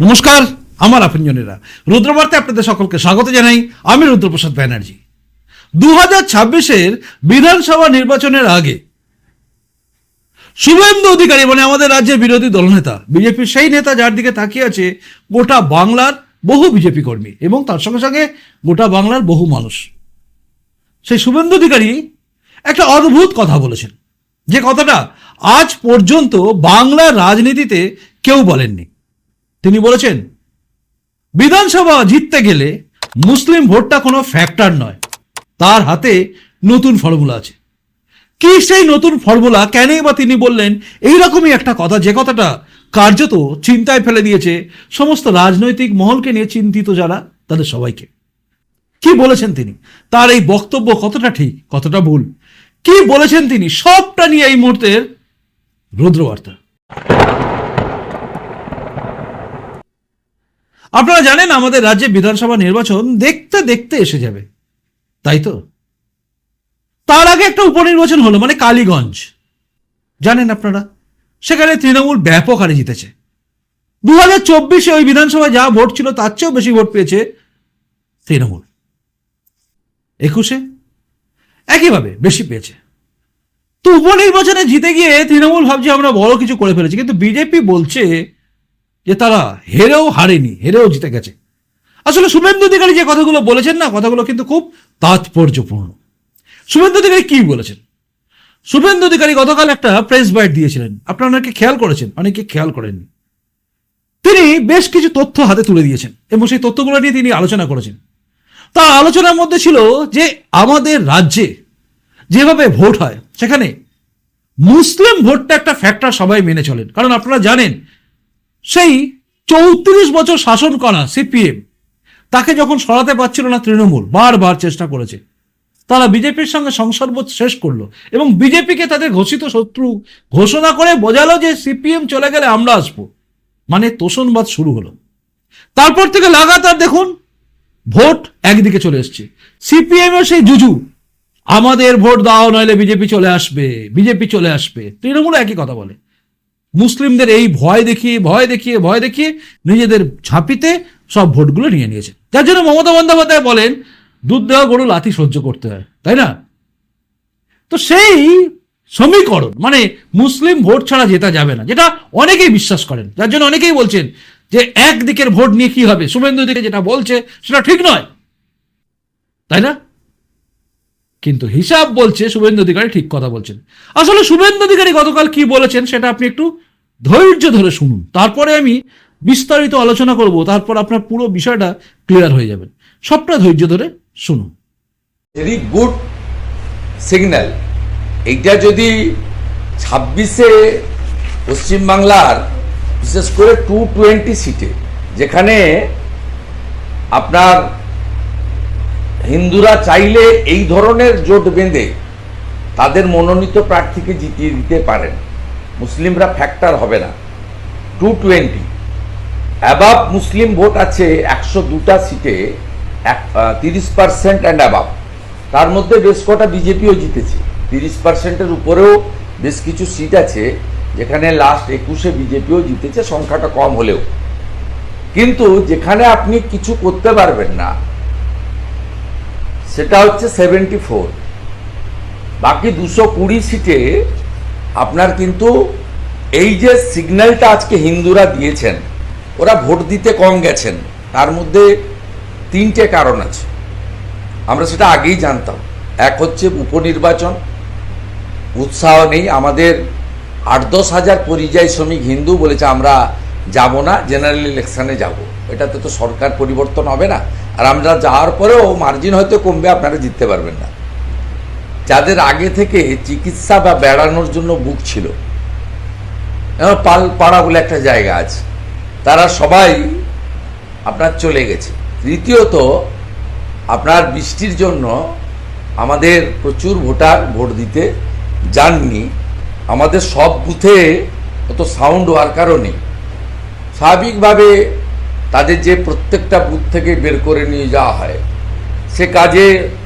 নমস্কার, আমার আপনজনেরা। রুদ্রবার্তে আপনাদের সকলকে স্বাগত জানাই আমি রুদ্রপ্রসাদ ব্যানার্জি। দু হাজার ছাব্বিশের বিধানসভা নির্বাচনের আগে শুভেন্দু অধিকারী মানে আমাদের রাজ্যের বিরোধী দলনেতা বিজেপির সেই নেতা যার দিকে তাকিয়ে আছে গোটা বাংলার বহু বিজেপি কর্মী এবং তার সঙ্গে সঙ্গে গোটা বাংলার বহু মানুষ। সেই শুভেন্দু অধিকারী একটা অদ্ভুত কথা বলেছেন। যে কথাটা আজ পর্যন্ত বাংলার রাজনীতিতে কেউ বলেননি। তিনি বলেছেন, বিধানসভা জিততে গেলে মুসলিম ভোটটা কোনো ফ্যাক্টর নয়। তার হাতে নতুন ফর্মুলা আছে। কি সেই নতুন ফর্মুলা কেনই বা তিনি বললেন, এইরকমই একটা কথা। যে কথাটা কার্যত চিন্তায় ফেলে দিয়েছে সমস্ত রাজনৈতিক মহলকে নিয়ে চিন্তিত যারা, তাদের সবাইকে। কি বলেছেন তিনি? তার এই বক্তব্য কতটা ঠিক, কতটা ভুল? কি বলেছেন তিনি? সবটা নিয়ে এই মুহূর্তের রুদ্রবার্তা। আপনারা জানেন আমাদের রাজ্যে বিধানসভা নির্বাচন দেখতে দেখতে এসে যাবে। তাই তো? তার আগে একটা উপনির্বাচন হলো মানে কালীগঞ্জ। জানেন আপনারা? সেখানে তৃণমূল ব্যাপক হারে জিতেছে। দু হাজার চব্বিশে ওই বিধানসভায় যা ভোট ছিল, তার চেয়েও বেশি ভোট পেয়েছে তৃণমূল। একুশে? একইভাবে বেশি পেয়েছে। তো উপনির্বাচনে জিতে গিয়ে তৃণমূল ভাবছে আমরা বড় কিছু করে ফেলেছি, কিন্তু বিজেপি বলছে যে তারা হেরেও হারেনি, হেরেও জিতে গেছে। আসলে শুভেন্দু অধিকারী যে কথাগুলো বলেছেন না, কথাগুলো কিন্তু খুব তাৎপর্যপূর্ণ। শুভেন্দু অধিকারী কী বলেছেন? শুভেন্দু অধিকারী গতকাল একটা প্রেস বাইট দিয়েছিলেন। আপনারা অনেকে খেয়াল করেছেন, অনেকে খেয়াল করেননি। তিনি বেশ কিছু তথ্য হাতে তুলে দিয়েছেন এবং সেই তথ্যগুলো নিয়ে তিনি আলোচনা করেছেন। তার আলোচনার মধ্যে ছিল যে আমাদের রাজ্যে যেভাবে ভোট হয়, সেখানে মুসলিম ভোটটা একটা ফ্যাক্টর সবাই মেনে চলেন। কারণ আপনারা জানেন সেই চৌত্রিশ বছর শাসন করা সিপিএম, তাকে যখন সরাতে পারছিল না তৃণমূল, বারবার চেষ্টা করেছে। তারা বিজেপির সঙ্গে সংসর্ব শেষ করল এবং বিজেপিকে তাদের ঘোষিত শত্রু ঘোষণা করে বোঝালো যে সিপিএম চলে গেলে আমরা আসব। মানে তোষণবাদ শুরু হলো। তারপর থেকে লাগাতার দেখুন, ভোট একদিকে চলে এসছে। সিপিএম এর সেই জুজু, আমাদের ভোট দাও, নইলে বিজেপি চলে আসবে, বিজেপি চলে আসবে তৃণমূল একই কথা বলে। মুসলিমদের এই ভয় দেখিয়ে ভয় দেখিয়ে ভয় দেখিয়ে নিজেদের ঝাঁপিতে সব ভোটগুলো নিয়ে নিয়েছে। যার জন্য মমতা বন্দ্যোপাধ্যায় বলেন, দুধ দেওয়া গরু লাথি সহ্য করতে হয়, তাই না? তো সেই সমীকরণ মানে মুসলিম ভোট ছাড়া জেতা যাবে না, যেটা অনেকেই বিশ্বাস করেন। যার জন্য অনেকেই বলছেন যে একদিকের ভোট নিয়ে কি হবে? শুভেন্দু দিকে যেটা বলছে, সেটা ঠিক নয়। তাই না? কিন্তু হিসাব বলছে শুভেন্দু অধিকারী ঠিক কথা বলছেন। আসলে শুভেন্দু অধিকারী গতকাল কি বলেছেন সেটা আপনি একটু ধৈর্য ধরে শুনুন। তারপরে আমি বিস্তারিত আলোচনা করব, তারপর আপনার পুরো বিষয়টা ক্লিয়ার হয়ে যাবেন সবটা ধৈর্য ধরে শুনুন। ভেরি গুড সিগন্যাল এইটা যদি ছাব্বিশে পশ্চিমবাংলার বিশেষ করে টু টোয়েন্টি সিটে যেখানে আপনার হিন্দুরা চাইলে এই ধরনের জোট বেঁধে তাদের মনোনীত প্রার্থীকে জিতিয়ে দিতে পারেন। মুসলিমরা ফ্যাক্টর হবে না। Two twenty above Muslim vote আছে একশো দুটা সিটে, এক তিরিশ পার্সেন্ট অ্যান্ড অ্যাবাভ তার মধ্যে বেশ কটা বিজেপিও জিতেছে। তিরিশ পার্সেন্টের উপরেও বেশ কিছু সিট আছে, যেখানে লাস্ট একুশে বিজেপিও জিতেছে, সংখ্যাটা কম হলেও। কিন্তু যেখানে আপনি কিছু করতে পারবেন না সেটা হচ্ছে সেভেন্টি ফোর বাকি দুশো কুড়ি সিটে আপনার কিন্তু এই যে সিগন্যালটা আজকে হিন্দুরা দিয়েছেন, ওরা ভোট দিতে কম গেছেন, তার মধ্যে তিনটে কারণ আছে। আমরা সেটা আগেই জানতাম। এক হচ্ছে উপনির্বাচন, উৎসাহ নেই, আমাদের আট দশ হাজার পরিযায়ী শ্রমিক হিন্দু বলেছে, আমরা যাব না জেনারেল ইলেকশানে যাব। এটাতে তো সরকার পরিবর্তন হবে না। আর আমরা যাওয়ার পরেও মার্জিন হয়তো কমবে, আপনারা জিততে পারবেন না। যাদের আগে থেকে চিকিৎসা বা বেড়ানোর জন্য বুক ছিল পাল, পাড়া বলে একটা জায়গা আছে, তারা সবাই আপনার চলে গেছে। তৃতীয়ত আপনার বৃষ্টির জন্য আমাদের প্রচুর ভোটার ভোট দিতে যাননি। আমাদের সব বুথে অত সাউন্ড ওয়ার্কারও নেই। স্বাভাবিকভাবে তাদের যে প্রত্যেকটা বুথ থেকে বের করে নিয়ে যাওয়া হয়, সে কাজে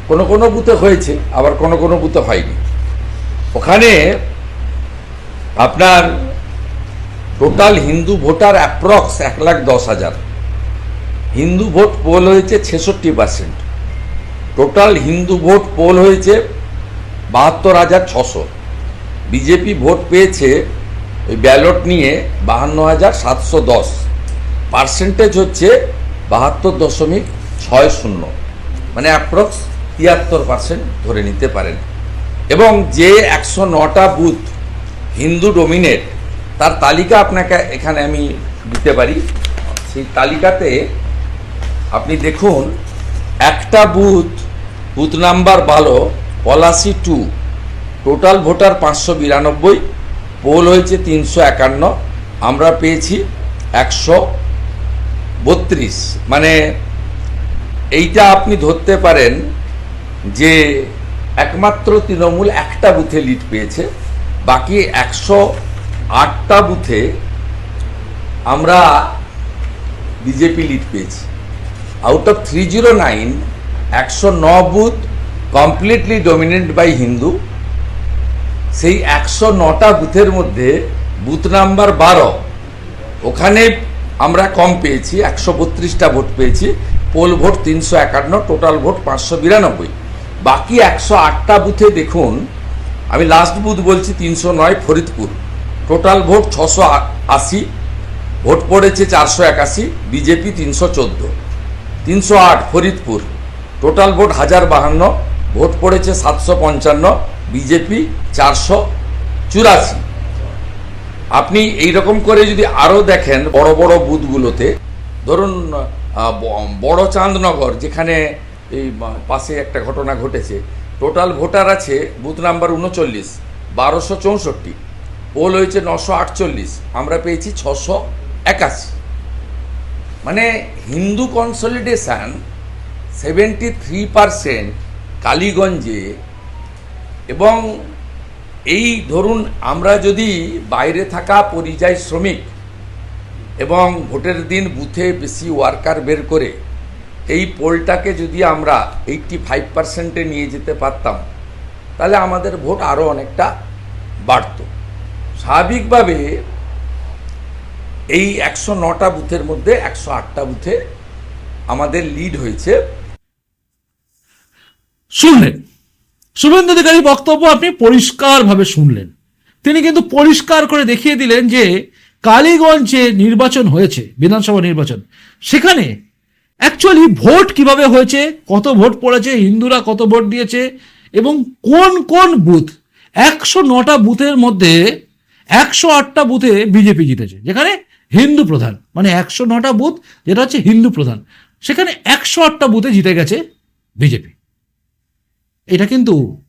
কোনো কোনো বুথে হয়েছে, আবার কোনো কোনো বুথে হয়নি। ওখানে আপনার টোটাল হিন্দু ভোটার অ্যাপ্রক্স এক লাখ দশ হাজার। হিন্দু ভোট পোল হয়েছে ছেষট্টি পার্সেন্ট। টোটাল হিন্দু ভোট পোল হয়েছে বাহাত্তর হাজার ছশো। বিজেপি ভোট পেয়েছে ওই ব্যালট নিয়ে বাহান্ন হাজার সাতশো দশ। পার্সেন্টেজ হচ্ছে বাহাত্তর দশমিক ছয় শূন্য মানে অ্যাপ্রক্স তিয়াত্তর পার্সেন্ট ধরে নিতে পারেন। এবং যে একশো নটা বুথ হিন্দু ডোমিনেট তার তালিকা আপনাকে এখানে আমি দিতে পারি। সেই তালিকাতে আপনি দেখুন, একটা বুথ বুথ নাম্বার বারো পলাশি টু টোটাল ভোটার পাঁচশো বিরানব্বই, পোল হয়েছে তিনশো একান্ন, আমরা পেয়েছি একশো বত্রিশ। মানে এইটা আপনি ধরতে পারেন যে একমাত্র তৃণমূল একটা বুথে লিড পেয়েছে, বাকি একশো আটটা বুথে আমরা বিজেপি লিড পেয়েছি। Out of three zero nine একশো ন বুথ কমপ্লিটলি ডমিনেট বাই হিন্দু সেই একশো নটা বুথের মধ্যে বুথ নাম্বার বারো, ওখানে আমরা কম পেয়েছি, একশো বত্রিশটা ভোট পেয়েছি, পোল ভোট তিনশো একান্ন, টোটাল ভোট পাঁচশো বিরানব্বই। বাকি একশো আটটা বুথে দেখুন, আমি লাস্ট বুথ বলছি তিনশো নয়, ফরিদপুর। টোটাল ভোট ছশো আশি, ভোট পড়েছে চারশো একাশি, বিজেপি তিনশো চোদ্দ। তিনশো আট, ফরিদপুর। টোটাল ভোট হাজার বাহান্ন, ভোট পড়েছে সাতশো পঞ্চান্ন, বিজেপি চারশো চুরাশি। আপনি এই রকম করে যদি আরও দেখেন বড় বড় বুথগুলোতে, ধরুন বড় চাঁদনগর, যেখানে এই পাশে একটা ঘটনা ঘটেছে, টোটাল ভোটার আছে বুথ নাম্বার উনচল্লিশ, বারোশো চৌষট্টি, পোল হয়েছে নশো আটচল্লিশ, আমরা পেয়েছি ছশো একাশি। মানে হিন্দু কনসলিডেশন সেভেন্টি থ্রি পারসেন্ট কালীগঞ্জে এবং এই ধরুন আমরা যদি বাইরে থাকা পরিযায়ী শ্রমিক এবং ভোটের দিন বুথে বেশি ওয়ার্কার বের করে এই পোলটাকে যদি আমরা এইটটি ফাইভ পার্সেন্টে নিয়ে যেতে পারতাম, তাহলে আমাদের ভোট আরও অনেকটা বাড়ত। স্বাভাবিকভাবে এই একশো নটা বুথের মধ্যে একশো আটটা বুথে আমাদের লিড হয়েছে। শুনলেন? শুভেন্দু অধিকারী বক্তব্য আপনি পরিষ্কারভাবে শুনলেন। তিনি কিন্তু পরিষ্কার করে দেখিয়ে দিলেন যে কালীগঞ্জে নির্বাচন হয়েছে, বিধানসভা নির্বাচন। সেখানে অ্যাকচুয়ালি ভোট কীভাবে হয়েছে, কত ভোট পড়েছে, হিন্দুরা কত ভোট দিয়েছে এবং কোন কোন বুথ, একশো নটা বুথের মধ্যে একশো আটটা বুথে বিজেপি জিতেছে। যেখানে হিন্দু প্রধান মানে একশো নটা বুথ, যেটা হচ্ছে হিন্দু প্রধান, সেখানে একশো আটটা বুথে জিতে গেছে বিজেপি। এটা কিন্তু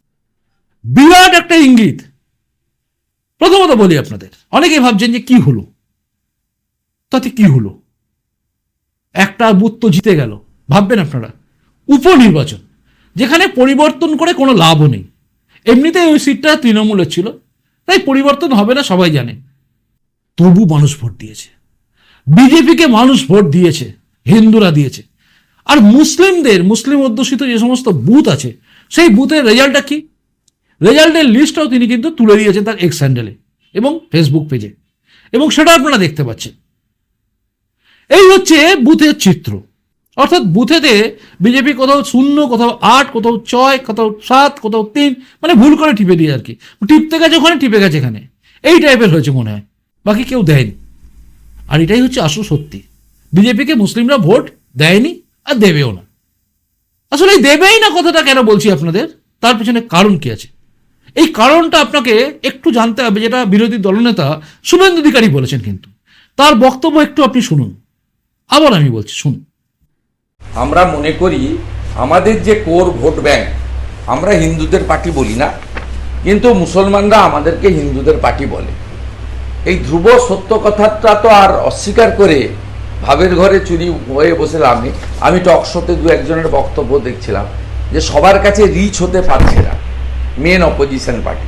বিরাট একটা ইঙ্গিত। প্রথমত বলি আপনাদের, অনেকেই ভাবছেন যে কি হলো? তাতে কি হলো? একটা বুথ তো জিতে গেল। ভাববেন আপনারা, উপনির্বাচন, যেখানে পরিবর্তন করে কোনো লাভও নেই। এমনিতেই ওই সিটটা তৃণমূলের ছিল, তাই পরিবর্তন হবে না, সবাই জানে। তবু মানুষ ভোট দিয়েছে। বিজেপিকে মানুষ ভোট দিয়েছে, হিন্দুরা দিয়েছে। আর মুসলিমদের, মুসলিম অধ্যুষিত যে সমস্ত বুথ আছে সেই বুথের রেজাল্টটা কি? রেজাল্টের লিস্টটাও তিনি কিন্তু তুলে দিয়েছেন তার এক্স হ্যান্ডেলে এবং ফেসবুক পেজে এবং সেটা আপনারা দেখতে পাচ্ছেন। এই হচ্ছে বুথের চিত্র। অর্থাৎ বুথেতে বিজেপি কোথাও শূন্য, কোথাও আট, কোথাও ছয়, কোথাও সাত, কোথাও তিন মানে ভুল করে টিপে দিয়ে আর কি। টিপতে গেছে ওখানে, টিপে গেছে এখানে। এই টাইপের হয়েছে মনে হয়। বাকি কেউ দেয়নি। আর এটাই হচ্ছে আসল সত্যি। বিজেপিকে মুসলিমরা ভোট দেয়নি আর দেবেও না। আসলে দেবেই না কথাটা কেন বলছি আপনাদের? তার পেছনে কারণ কি আছে? এই কারণটা আপনাকে একটু জানতে হবে, যেটা বিরোধী দলনেতা শুভেন্দু অধিকারী বলেছেন কিন্তু। তার বক্তব্য একটু আপনি শুনুন। আবার আমি বলছি, শুনুন। আমরা মনে করি আমাদের যে কোর ভোট ব্যাংক, আমরা হিন্দুদের পার্টি বলি না, কিন্তু মুসলমানরা আমাদেরকে হিন্দুদের পার্টি বলে। এই ধ্রুব সত্য কথাটা তো আর অস্বীকার করে ভাবের ঘরে চুরি হয়ে বসে লাভ নেই আমি টক শোতে দু একজনের বক্তব্য দেখছিলাম যে সবার কাছে রিচ হতে পারছে না মেন অপোজিশন পার্টি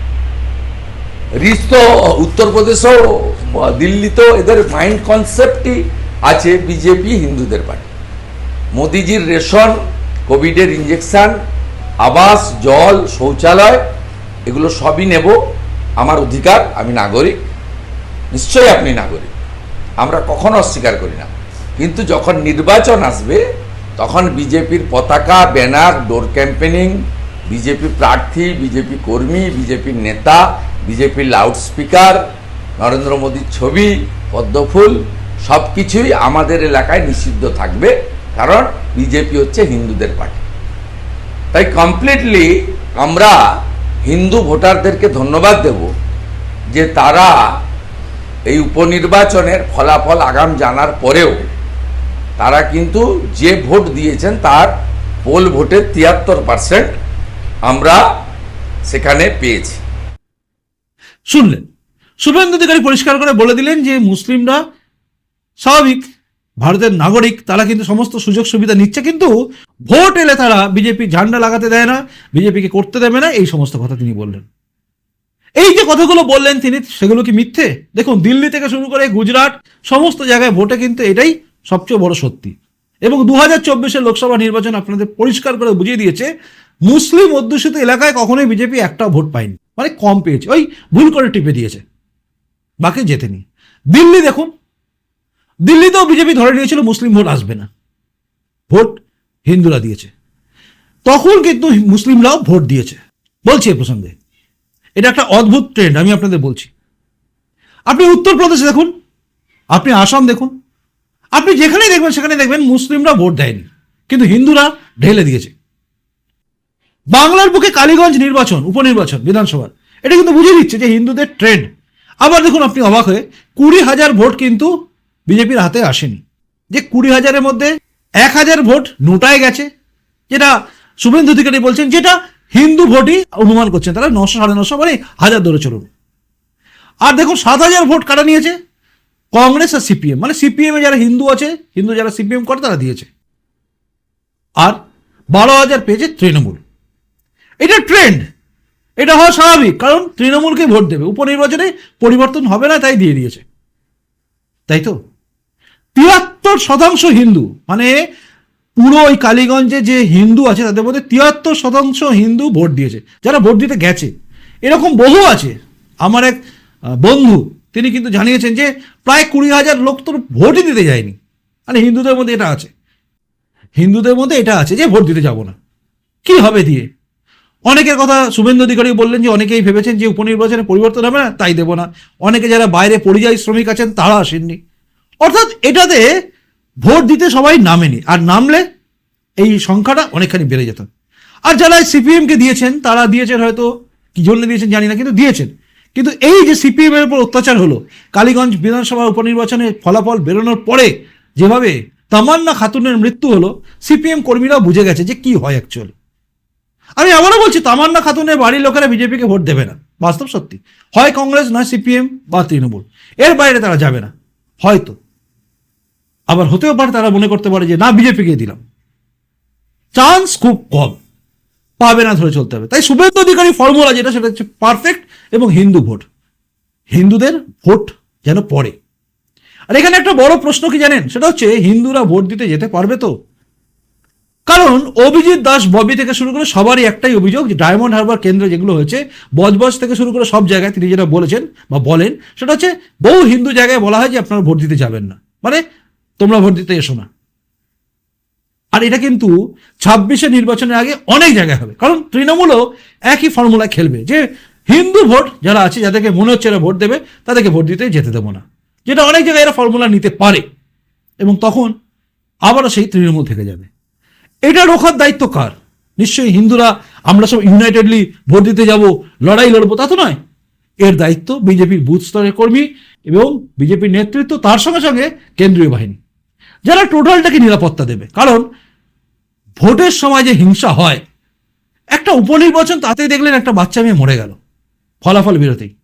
রিচ তো উত্তরপ্রদেশও দিল্লিতেও এদের মাইন্ড কনসেপ্টই আছে বিজেপি হিন্দুদের পার্টি মোদিজির রেশন কোভিডের ইঞ্জেকশন আবাস, জল, শৌচালয়, এগুলো সবই নেব। আমার অধিকার, আমি নাগরিক। নিশ্চয়ই আপনি নাগরিক। আমরা কখনো অস্বীকার করি না। কিন্তু যখন নির্বাচন আসবে, তখন বিজেপির পতাকা, ব্যানার, ডোর ক্যাম্পেনিং, বিজেপি প্রার্থী, বিজেপি কর্মী বিজেপির নেতা বিজেপির লাউডস্পিকার, নরেন্দ্র মোদীর ছবি পদ্মফুল সব কিছুই আমাদের এলাকায় নিষিদ্ধ থাকবে, কারণ বিজেপি হচ্ছে হিন্দুদের পার্টি। তাই কমপ্লিটলি আমরা হিন্দু ভোটারদেরকে ধন্যবাদ দেব যে তারা এই উপনির্বাচনের ফলাফল আগাম জানার পরেও তারা কিন্তু যে ভোট দিয়েছেন তার পোল ভোটের তিয়াত্তর পার্সেন্ট আমরা সেখানে পেয়েছি। শুনলেন? শুভেন্দু অধিকারী পরিষ্কার করে বলে দিলেন যে মুসলিমরা স্বাভাবিক, ভারতের নাগরিক, তারা কিন্তু সমস্ত সুযোগ সুবিধা নিচ্ছে, কিন্তু ভোট এলে তারা বিজেপি ঝান্ডা লাগাতে দেয় না, বিজেপিকে করতে দেবে না, এই সমস্ত কথা তিনি বললেন। এই যে কথাগুলো বললেন তিনি, সেগুলো কি মিথ্যে? দেখুন, দিল্লি থেকে শুরু করে গুজরাট, সমস্ত জায়গায় ভোটে কিন্তু এটাই সবচেয়ে বড় সত্যি। এবং দু হাজার চব্বিশের লোকসভা নির্বাচন আপনাদের পরিষ্কার করে বুঝিয়ে দিয়েছে, মুসলিম অধ্যুষিত এলাকায় কখনোই বিজেপি একটা ভোট পায়নি। মানে কম পেয়েছে। ওই ভুল করে টিপে দিয়েছে। বাকি জেতেনি দিল্লি দেখুন। দিল্লিতেও বিজেপি ধরে নিয়েছিল, মুসলিম ভোট আসবে না। ভোট হিন্দুরা দিয়েছে। তখন কিন্তু মুসলিমরাও ভোট দিয়েছে। বলছি এ প্রসঙ্গে, এটা একটা অদ্ভুত ট্রেন্ড আমি আপনাদের বলছি। আপনি উত্তরপ্রদেশে দেখুন। আপনি আসাম দেখুন। আপনি যেখানেই দেখবেন সেখানে দেখবেন মুসলিমরা ভোট দেয়নি, কিন্তু হিন্দুরা ঢেলে দিয়েছে। বাংলার বুকে কালীগঞ্জ নির্বাচন, উপনির্বাচন, বিধানসভার, এটা কিন্তু বুঝিয়ে দিচ্ছে যে হিন্দুদের ট্রেন্ড আবার দেখুন আপনি অবাক হয়ে, কুড়ি হাজার ভোট কিন্তু বিজেপির হাতে আসেনি। যে কুড়ি হাজারের মধ্যে এক হাজার ভোট নোটায় গেছে, যেটা শুভেন্দু অধিকারী বলছেন, যেটা হিন্দু ভোটই অনুমান করছেন তারা নশো সাড়ে নশো মানে হাজার ধরে চলুন। আর দেখুন, সাত হাজার ভোট কাটা নিয়েছে? কংগ্রেস আর সিপিএম। মানে সিপিএমে যারা হিন্দু আছে, হিন্দু যারা সিপিএম করে, তারা দিয়েছে। আর বারো হাজার পেয়েছে তৃণমূল। এটা ট্রেন্ড এটা হওয়া স্বাভাবিক, কারণ তৃণমূলকে ভোট দেবে। উপনির্বাচনে পরিবর্তন হবে না, তাই দিয়ে দিয়েছে। তাই তো? তিয়াত্তর শতাংশ হিন্দু মানে পুরো ওই কালীগঞ্জে যে হিন্দু আছে, তাদের মধ্যে তিয়াত্তর শতাংশ হিন্দু ভোট দিয়েছে। যারা ভোট দিতে গেছে। এরকম বহু আছে। আমার এক বন্ধু তিনি কিন্তু জানিয়েছেন যে প্রায় কুড়ি হাজার লোক তোর ভোটই দিতে যায়নি। মানে হিন্দুদের মধ্যে এটা আছে। হিন্দুদের মধ্যে এটা আছে যে ভোট দিতে যাব না। কি হবে দিয়ে? অনেকের কথা শুভেন্দু অধিকারী বললেন যে অনেকেই ভেবেছেন যে উপনির্বাচনে পরিবর্তন হবে না, তাই দেব না। অনেকে যারা বাইরে পরিযায়ী শ্রমিক আছেন, তারা আসেননি। অর্থাৎ এটাতে ভোট দিতে সবাই নামেনি। আর নামলে এই সংখ্যাটা অনেকখানি বেড়ে যেত। আর যারা সিপিএমকে দিয়েছেন, তারা দিয়েছেন হয়তো, কি জন্য দিয়েছেন জানি না, কিন্তু দিয়েছেন। কিন্তু এই যে সিপিএম এর উপর অত্যাচার হলো, কালীগঞ্জ বিধানসভা উপনির্বাচনের ফলাফল বেরোনোর পরে যেভাবে তামান্না খাতুনের মৃত্যু হলো, সিপিএম কর্মীরাও বুঝে গেছে যে কি হয় অ্যাকচুয়ালি আমি আবারও বলছি, তামান্না খাতুনের বাড়ির লোকেরা বিজেপিকে ভোট দেবে না। বাস্তব সত্যি। হয় কংগ্রেস, নয় সিপিএম বা তৃণমূল। এর বাইরে তারা যাবে না। হয়তো। আবার হতেও পারে তারা মনে করতে পারে যে, না, বিজেপিকে দিলাম। চান্স খুব কম। পাবে না ধরে চলতে হবে। তাই শুভেন্দু অধিকারী ফর্মুলা যেটা, সেটা হচ্ছে পারফেক্ট এবং হিন্দু ভোট। হিন্দুদের ভোট যেন পড়ে। আর এখানে একটা বড় প্রশ্ন কি জানেন? সেটা হচ্ছে, হিন্দুরা ভোট দিতে যেতে পারবে তো? কারণ অভিজিৎ দাস ববি থেকে শুরু করে সবারই একটাই অভিযোগ ডায়মন্ড হারবার কেন্দ্রে যেগুলো হয়েছে, বজবজ থেকে শুরু করে সব জায়গায় তিনি যেটা বলেছেন বা বলেন, সেটা হচ্ছে বহু হিন্দু জায়গায় বলা হয় যে আপনারা ভোট দিতে যাবেন না। মানে তোমরা ভোট দিতে এসো না। আর এটা কিন্তু ছাব্বিশে নির্বাচনের আগে অনেক জায়গায় হবে। কারণ তৃণমূলও একই ফর্মুলা খেলবে যে হিন্দু ভোট যারা আছে, যাদেরকে মনে হচ্ছে এরা ভোট দেবে, তাদেরকে ভোট দিতে যেতে দেবো না। যেটা অনেক জায়গায় এরা ফর্মুলা নিতে পারে। এবং তখন আবারও সেই তৃণমূল থেকে যাবে। এটা রোখার দায়িত্ব কার? নিশ্চয়ই হিন্দুরা, আমরা সব ইউনাইটেডলি ভোট দিতে যাব, লড়াই লড়বো, তা তো নয়। এর দায়িত্ব বিজেপির বুথ স্তরের কর্মী এবং বিজেপির নেতৃত্ব, তার সঙ্গে সঙ্গে কেন্দ্রীয় বাহিনী। যারা টোটালটাকে নিরাপত্তা দেবে। কারণ ভোটের সময় যে হিংসা হয়, একটা উপনির্বাচন তাতেই দেখলেন একটা বাচ্চা মেয়ে মরে গেল। ফলাফল বেরোতেই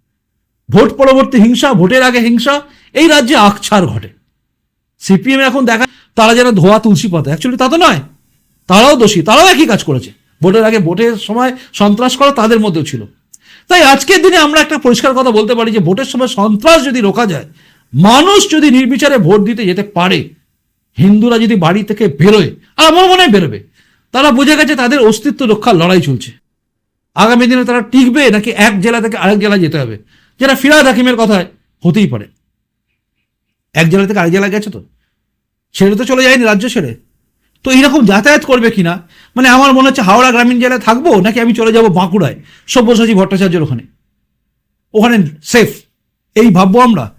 ভোট পরবর্তী হিংসা, ভোটের আগে হিংসা, এই রাজ্যে আকছার ঘটে। সিপিএম এখন দেখা, তারা যেন ধোয়া তুলসী পাতা। অ্যাকচুয়ালি তা তো নয়। তারাও দোষী, তারাও একই কাজ করেছে। ভোটের আগে, ভোটের সময় সন্ত্রাস করা তাদের মধ্যেও ছিল। তাই আজকের দিনে আমরা একটা পরিষ্কার কথা বলতে পারি যে, ভোটের সময় সন্ত্রাস যদি রোকা যায়, মানুষ যদি নির্বিচারে ভোট দিতে যেতে পারে, হিন্দুরা যদি বাড়ি থেকে বেরোয় আর আমার মনে হয় বেরোবে। তারা বুঝে গেছে তাদের অস্তিত্ব রক্ষার লড়াই চলছে। আগামী দিনে তারা টিকবে নাকি এক জেলা থেকে আরেক জেলায় যেতে হবে? যেটা ফিরাদ হাকিমের কথায় হতেই পারে। এক জেলা থেকে আরেক জেলায় গেছে তো? ছেড়ে তো চলে যায়নি রাজ্য ছেড়ে। তো এইরকম যাতায়াত করবে কিনা? মানে আমার মনে হচ্ছে হাওড়া গ্রামীণ জেলায় থাকব নাকি আমি চলে যাব বাঁকুড়ায়? সব্যসাচী ভট্টাচার্যের ওখানে। ওখানে সেফ এই ভাববো আমরা।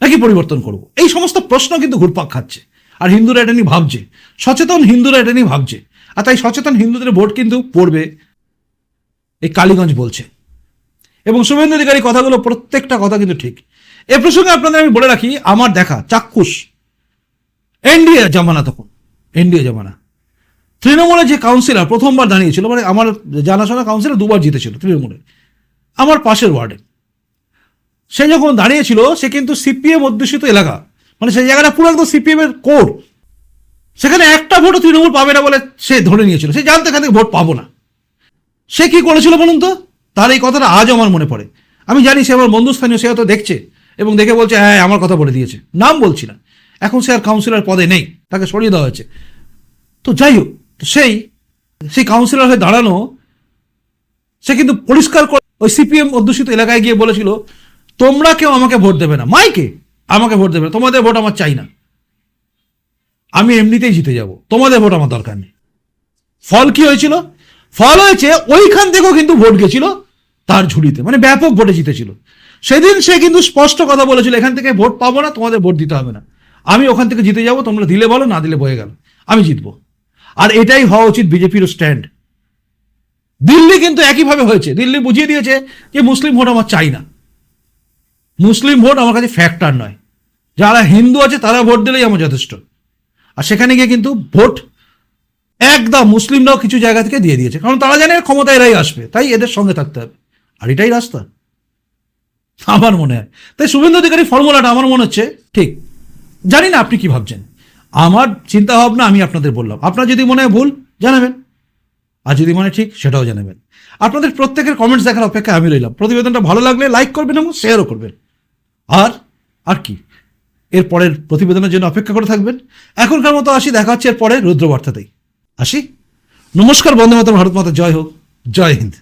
নাকি পরিবর্তন করব? এই সমস্ত প্রশ্ন কিন্তু ঘুরপাক খাচ্ছে। আর হিন্দুরা এটা নিয়ে ভাবছে। সচেতন হিন্দুরা এটা নিয়ে ভাবছে। আর তাই সচেতন হিন্দুদের ভোট কিন্তু পড়বে। এই কালীগঞ্জ বলছে। এবং শুভেন্দু অধিকারী কথাগুলো প্রত্যেকটা কথা কিন্তু ঠিক। এ প্রসঙ্গে আপনাদের আমি বলে রাখি, আমার দেখা চাক্ষুষ, এনডিএ জামানা তখন, এনডিএ জামানা। তৃণমূলের যে কাউন্সিলর প্রথমবার দাঁড়িয়েছিল মানে আমার জানাশোনা কাউন্সিলর দুবার জিতেছিল তৃণমূলে, আমার পাশের ওয়ার্ডে। সে যখন দাঁড়িয়েছিল, সে কিন্তু সিপিএম অধ্যুষিত এলাকা মানে সেই জায়গাটা পুরো একদম সিপিএম এর কোর। সেখানে একটা ভোটও তৃণমূল পাবে না বলে সে ধরে নিয়েছিল। সে জানতে এখান থেকে ভোট পাবো না। সে কি করেছিল বলুন তো? তার এই কথাটা আজও আমার মনে পড়ে। আমি জানি সে আমার বন্ধুস্থানীয়, সে হয়তো দেখছে এবং দেখে বলছে হ্যাঁ আমার কথা বলে দিয়েছে। নাম বলছি না। এখন সে আর কাউন্সিলর পদে নেই। তাকে সরিয়ে দেওয়া হয়েছে। তো যাই হোক সেই সেই কাউন্সিলর হয়ে দাঁড়ানো, সে কিন্তু পরিষ্কার করে ওই সিপিএম অধ্যুষিত এলাকায় গিয়ে বলেছিল, তোমরা কেউ আমাকে ভোট দেবে না। মাইকে আমাকে ভোট দেবে না। তোমাদের ভোট আমার চাই না। আমি এমনিতেই জিতে যাব। তোমাদের ভোট আমার দরকার নেই। ফল কি হয়েছিল? ফল হয়েছে, ওইখান থেকেও কিন্তু ভোট গেছিল তার ঝুড়িতে মানে ব্যাপক ভোটে জিতেছিল। সেদিন সে কিন্তু স্পষ্ট কথা বলেছিল, এখান থেকে ভোট পাবো না, তোমাদের ভোট দিতে হবে না। আমি ওখান থেকে জিতে যাব, তোমরা দিলে বলো, না দিলে বয়ে গেল। আমি জিতবো। আর এটাই হওয়া উচিত বিজেপির স্ট্যান্ড। দিল্লি কিন্তু একইভাবে হয়েছে। দিল্লি বুঝিয়ে দিয়েছে যে মুসলিম ভোট আমার চাই না। মুসলিম ভোট আমার কাছে ফ্যাক্টর নয়। যারা হিন্দু আছে, তারা ভোট দিলেই আমার যথেষ্ট। আর সেখানে গিয়ে কিন্তু ভোট একদম মুসলিমরাও কিছু জায়গা থেকে দিয়ে দিয়েছে। কারণ তারা জানে ক্ষমতা এরাই আসবে। তাই এদের সঙ্গে থাকতে হবে। আর এটাই রাস্তা। আমার মনে হয়। তাই শুভেন্দু অধিকারী ফর্মুলাটা আমার মনে হচ্ছে ঠিক। জানি না আপনি কি ভাবছেন। আমার চিন্তা ভাবনা আমি আপনাদের বললাম। আপনার যদি মনে হয় ভুল, জানাবেন। আর যদি মনে ঠিক, সেটাও জানাবেন। আপনাদের প্রত্যেকের কমেন্টস দেখার অপেক্ষা আমি রইলাম। প্রতিবেদনটা ভালো লাগলে লাইক করবেন এবং শেয়ারও করবেন। আর আর কি? এর পরের প্রতিবেদনের জন্য অপেক্ষা করে থাকবেন। এখনকার মতো আসি। দেখা হচ্ছে এর পরে রুদ্রবার্তাতেই। আসি। নমস্কার বন্দে মাতরম ভারত মাতা জয় হোক। জয় হিন্দ।